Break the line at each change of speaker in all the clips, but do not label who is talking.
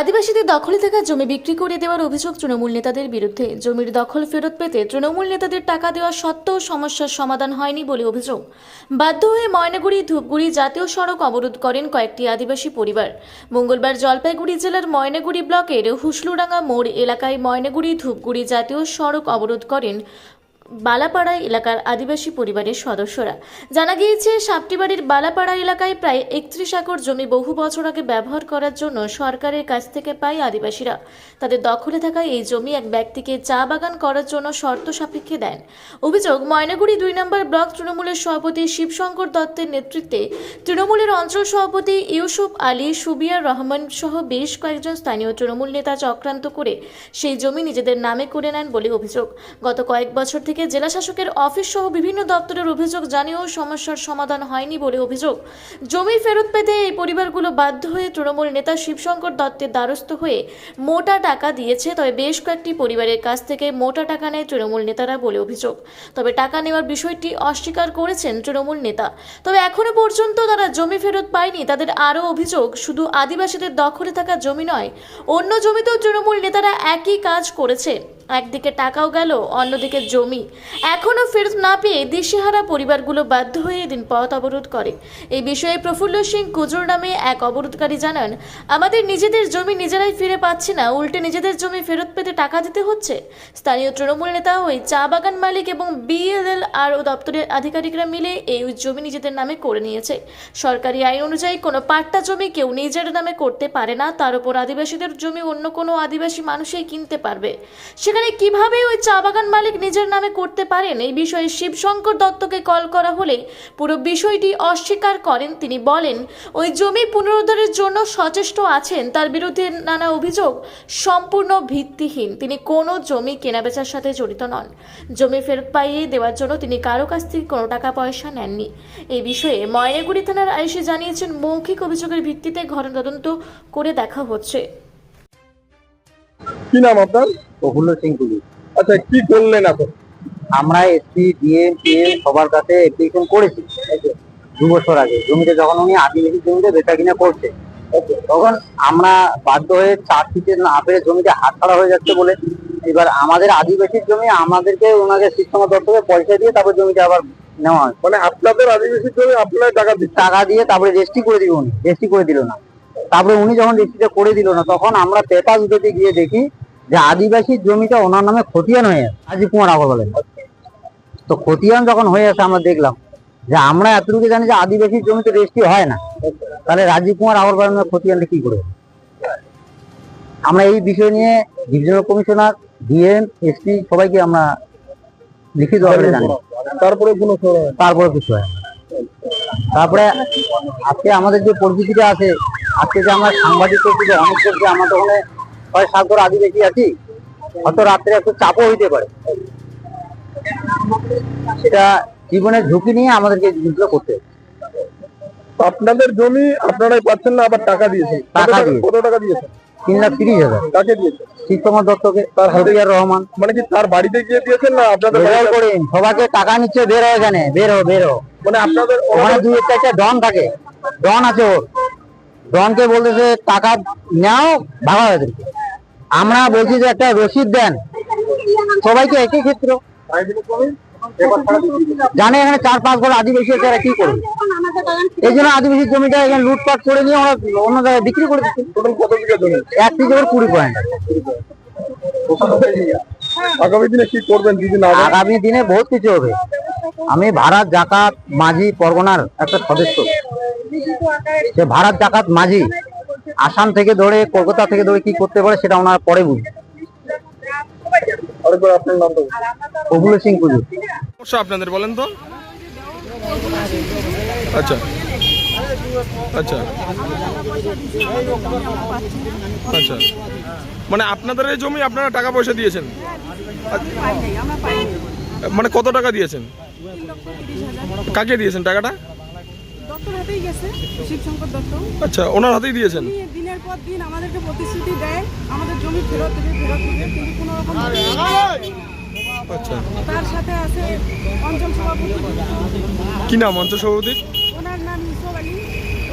আদিবাসীদের দখলে থাকা জমি বিক্রি করে দেওয়ার অভিযোগ তৃণমূল নেতাদের বিরুদ্ধে। জমির দখল ফেরত পেতে তৃণমূল নেতাদের টাকা দেওয়া সত্ত্বেও সমস্যার সমাধান হয়নি বলে অভিযোগ। বাধ্য হয়ে ময়নাগুড়ি, ধূপগুড়ি জাতীয় সড়ক অবরোধ করেন কয়েকটি আদিবাসী পরিবার। মঙ্গলবার জলপাইগুড়ি জেলার ময়নাগুড়ি ব্লকের হুসলুডাঙ্গা মোড় এলাকায় ময়নাগুড়ি, ধূপগুড়ি জাতীয় সড়ক অবরোধ করেন বালাপাড়া এলাকার আদিবাসী পরিবারের সদস্যরা। জানা গিয়েছে, সাপটিবাড়ির বালাপাড়া এলাকায় প্রায় একত্রিশ একর জমি বহু বছর আগে ব্যবহার করার জন্য সরকারের কাছ থেকে পায় আদিবাসীরা। তাদের দখলে থাকা এই জমি এক ব্যক্তিকে চা বাগান করার জন্য শর্ত সাপেক্ষে দেন। অভিযোগ, ময়নাগুড়ি দুই নম্বর ব্লক তৃণমূলের সভাপতি শিবশঙ্কর দত্তের নেতৃত্বে তৃণমূলের অঞ্চল সভাপতি ইউসুফ আলী সুবিয়ার রহমান সহ বেশ কয়েকজন স্থানীয় তৃণমূল নেতা চক্রান্ত করে সেই জমি নিজেদের নামে করে নেন বলে অভিযোগ। গত কয়েক বছর থেকে জেলা শাসকের অফিস সহ বিভিন্ন দপ্তরের অভিযোগ জানিয়েও সমস্যার সমাধান হয়নি বলে অভিযোগ। জমি ফেরত পেতে এই পরিবারগুলো বাধ্য হয়ে তৃণমূল নেতা শিবশঙ্কর দত্তের দ্বারস্থ হয়ে মোটা টাকা দিয়েছে, তবে বেশ কয়েকটি পরিবারের কাছ থেকে মোটা টাকা নেয় তৃণমূল নেতারা বলে অভিযোগ। তবে টাকা নেওয়ার বিষয়টি অস্বীকার করেছেন তৃণমূল নেতা। তবে এখনও পর্যন্ত তারা জমি ফেরত পায়নি, তাদের আরও অভিযোগ, শুধু আদিবাসীদের দখলে থাকা জমি নয়, অন্য জমিতেও তৃণমূল নেতারা একই কাজ করেছে। একদিকে টাকাও গেল, অন্যদিকে জমি। এখনও ফেরত না পেয়ে দিশেহারা পরিবারগুলো বাধ্য হয়ে এদিন পথ অবরোধ করে। এই বিষয়ে প্রফুল্ল সিং কুজুর নামে এক অবরোধকারী জানান, আমাদের নিজেদের জমি নিজেরাই ফিরে পাচ্ছি না, উল্টে নিজেদের জমি ফেরত পেতে টাকা দিতে হচ্ছে। স্থানীয় তৃণমূল নেতা ওই চা বাগান মালিক এবং বিএলএল আর ও দপ্তরের আধিকারিকরা মিলে এই জমি নিজেদের নামে করে নিয়েছে। সরকারি আইন অনুযায়ী কোনো পাট্টা জমি কেউ নিজের নামে করতে পারে না, তার উপর আদিবাসীদের জমি অন্য কোনো আদিবাসী মানুষই কিনতে পারবে। সেখানে কীভাবে ওই চা বাগান মালিক নিজের নামে করতে পারেন? এই বিষয়ে শিবশঙ্কর দত্তকে কল করা হলে পুরো বিষয়টি অস্বীকার করেন। তিনি বলেন, ওই জমি পুনরুদ্ধারের জন্য সচেষ্ট আছেন, তার বিরুদ্ধে নানা অভিযোগ সম্পূর্ণ ভিত্তিহীন। তিনি কোনো জমি কেনাবেচার সাথে জড়িত নন। জমি ফেরত পাইয়ে দেওয়ার জন্য তিনি কারও কাছ থেকে কোনো টাকা পয়সা নেননি। এই বিষয়ে ময়নাগুড়ি থানার আইসি জানিয়েছেন, মৌখিক অভিযোগের ভিত্তিতে ঘটনা তদন্ত করে দেখা হচ্ছে।
কি নাম আপনার?
প্রফুল্ল সিং কুলি
আচ্ছা কি করলেন এখন
আমরা এসপি ডিএম পিএম সবার কাছে অ্যাপ্লিকেশন করেছি দু বছর আগে। জমিতে যখন উনি আদিবাসী জমিতে বেচা কিনা করছে তখন আমরা বাধ্য হয়ে চার ফিটের না পেরে জমিতে হাত ছাড়া হয়ে যাচ্ছে বলে এবার আমাদের আদিবাসীর জমি আমাদেরকে ওনাকে শিক্ষক দপ্তরে পয়সা দিয়ে তারপর জমিটা আবার নেওয়া হয়।
মানে আপনাদের আদিবাসীর জমি আপনারা টাকা দিচ্ছেন?
টাকা দিয়ে তারপরে রেজিস্ট্রি করে দিল উনি রেজিস্ট্রি করে দিল না। তারপরে উনি যখন রেজিস্ট্রিটা করে দিল না তখন আমরা পেপার উঠেতে গিয়ে দেখি যে আদিবাসীর জমিটা ওনার নামে খতিয়ান হয়ে আছে রাজীব কুমার আগর বলেন তো খতিয়ান যখন হয়ে আছে আমরা দেখলাম যে আমরা এতটুকু জানি যে আদিবাসীর জমিতে রেজিস্ট্রি হয় না। তাহলে রাজীব কুমার আগর বলেন খতিয়ানটা কি করে? আমরা এই বিষয় নিয়ে ডিভিশনাল কমিশনার ডিএম এসপি সবাইকে আমরা লিখিত জানি
তারপরে কোনো।
তারপরে কিছু হয় তারপরে আজকে আমাদের যে পরিস্থিতিটা আছে আজকে যে আমরা সাংবাদিক যে অনেক আমরা তো ওখানে ছয় সাত ধরে আদিবাসী আছি। হয়তো রাত্রে একটু চাপও হইতে পারে। সেটা জীবনের ঝুঁকি নিয়ে আমাদেরকে জিনিসগুলো করতে
আপনাদের জমি আপনারাই পাচ্ছেন না আবার টাকা দিয়েছেন।
টাকা দিয়েছে।
কত টাকা দিয়েছেন?
তিন লাখ তিরিশ হাজার।
কাকে দিয়েছেন?
দত্তকে তার হাতিয়ার রহমান।
মানে কি তার বাড়িতে গিয়ে দিয়েছেন না আপনাদের
বের করেন সবাইকে টাকা নিচ্ছে বের হয়ে এখানে বের হো বের হো
মানে আপনাদের
ওখানে দুই চারটা ডন থাকে। ডন আছে ওর। ডনকে বলতেছে টাকা নাও ভাগা এদেরকে আমরা বলছি যে একটা রসিদ দেন। সবাইকে একই ক্ষেত্র। জানে এখানে চার পাঁচ ঘর আদিবাসী আছে কি করবে? এই জন্য আদিবাসী জমিটা এখানে লুটপাট করে নিয়ে ওরা অন্য জায়গায় বিক্রি করে দিচ্ছে। এক থেকে ওর কুড়ি পয়েন্ট।
আগামী দিনে কি করবেন যদি না
আগামী দিনে বহুত কিছু হবে। আমি ভারত জাকাত মাঝি পরগনার একটা সদস্য। সে ভারত জাকাত মাঝি আসাম থেকে ধরে কলকাতা থেকে ধরে কি করতে পারে সেটা ওনার পরে বুঝবে। প্রফুল্ল সিং
সমস্যা আপনাদের বলেন তো? আচ্ছা। আচ্ছা। আচ্ছা। মানে আপনাদের এই জমি আপনারা টাকা পয়সা দিয়েছেন? মানে কত টাকা দিয়েছেন? কাকে দিয়েছেন টাকাটা?
দত্তর হাতেই গেছে শিবশঙ্কর দত্ত।
আচ্ছা ওনার হাতেই দিয়েছেন?
উনি দিনের পর দিন আমাদেরকে প্রতিশ্রুতি দেয় আমাদের জমি ফেরত দেবে ফেরত দেবে কিন্তু কোনো রকম
আচ্ছা।
তার সাথে আছে অঞ্চল সভাপতি।
কি নাম অঞ্চল সভাপতি
ওনার নাম ইসব আলী।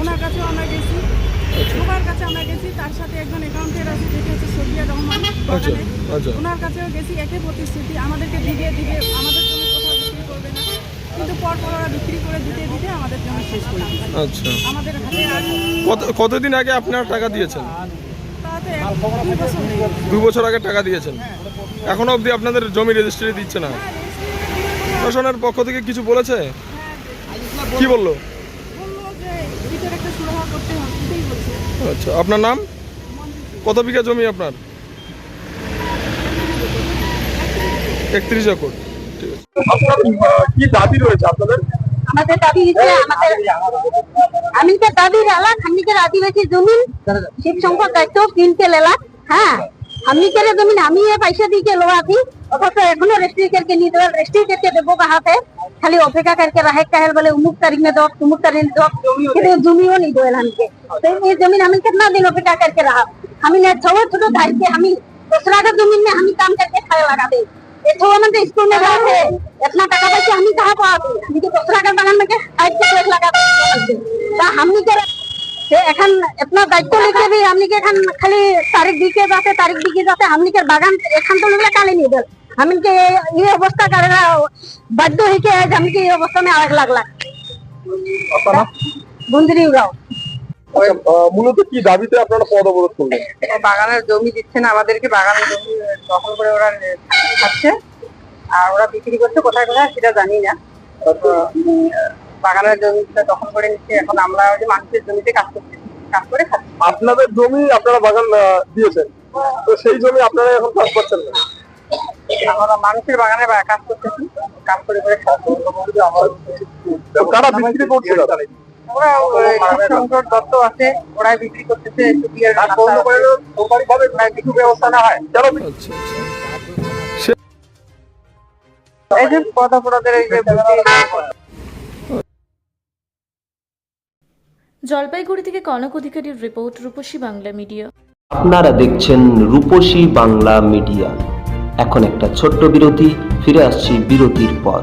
ওনার কাছে আমরা গেছি। সবার কাছে আমরা গেছি। তার সাথে একজন অ্যাকাউন্টের আছে যেটি হচ্ছে সবিয়া রহমান।
আচ্ছা আচ্ছা।
ওনার কাছেও গেছি একই প্রতিশ্রুতি আমাদেরকে দিবে দিবে আমাদের জমি কোথাও বিক্রি করবে না কিন্তু পর পর ওরা বিক্রি করে শেষ করে
আচ্ছা।
আমাদের হাতে আর
কত কতদিন আগে আপনারা টাকা দিয়েছেন?
তাতে এক দুই বছর হয়ে গেছে।
দু বছর আগে টাকা দিয়েছেন। এখনও অবধি আপনাদের জমি রেজিস্ট্রি দিচ্ছে না। প্রশাসনের পক্ষ থেকে কিছু বলেছে? কি বলল?
বলল যে ইটের একটা সুরাহা করতে হবে এটাই বলছে।
আচ্ছা আপনার নাম? কত বিঘা জমি আপনার? একত্রিশ একর। ঠিক আছে।
কি দাবি রয়েছে আপনাদের?
আমাদের দাবি হচ্ছে আমাদের আমি তো দাবির এলাক हमनिकर आदिवासी जमीन शिव संपद दायित्व কিনতে এলাক হ্যাঁ हमनिकर जमीन আমি এ পয়সা দিয়ে के लोआ थी অথচ এখনো রেজিস্ট্রি करके नहीं दो রেজিস্ট্রি करके देबो कहां पे खाली অপেক্ষা करके रहे कहल बोले उमुक तारीख में दो उमुक तारीख में दो কিন্তু জমিও नहीं दो हमके तो ये जमीन हमें कितना दिन अपेक्षा करके रहा हमें ने छोटे छोटे दायित्व हम दूसरा का जमीन में हम काम करके खाए लगा दे ये तो हमारे स्कूल में गए थे इतना टका पैसा हम कहाँ पाओ हम तो दूसरा का बगान में के साइड के पेड़ लगा दे ता हमनी के से এখন इतना दायित्व लेके भी हमनी के এখন খালি তারিখ দিকে যাতে তারিখ দিকে যাতে हमनी के বাগান এখান তো লোক কালে নিয়ে দেল हमनी के ये अवस्था करे বাধ্য হয়ে के आज हमनी के ये अवस्था में आग লাগলা
আপনার নাম?
বন্ধুরি উড়াও
আচ্ছা, আহ, মূলত কি দাবিতে আপনারা পদ অবরোধ করলেন?
বাগানের জমি দিচ্ছে না আমাদেরকে বাগানের জমি দখল করে ওরা খাচ্ছে। আর ওরা বিক্রি করছে কোথায় কোথায় সেটা জানি না। বাগানের জমিটা দখল করে নিচ্ছে। এখন আমরা ওই যে মানুষের জমিতে কাজ করছি কাজ করে খাচ্ছি।
আপনাদের জমি আপনারা বাগান দিয়েছেন। তো সেই জমি আপনারা এখন চাষ করছেন না?
আমরা মানুষের বাগানে কাজ করতেছি কাজ করে করে খাচ্ছি।
কারা বিক্রি করছে?
ওরা ওই দত্ত আছে ওরাই বিক্রি করতেছে একটু বিয়ের
বন্ধ করে সরকারিভাবে কিছু ব্যবস্থা না হয়। কেন বিক্রি
আচ্ছা আচ্ছা।
এই যে পদ অপরাধের এই যে
জলপাইগুড়ি থেকে কনক অধিকারীর রিপোর্ট রূপসী বাংলা মিডিয়া।
আপনারা দেখছেন রূপসী বাংলা মিডিয়া। এখন একটা ছোট্ট বিরতি ফিরে আসছি বিরতির পর।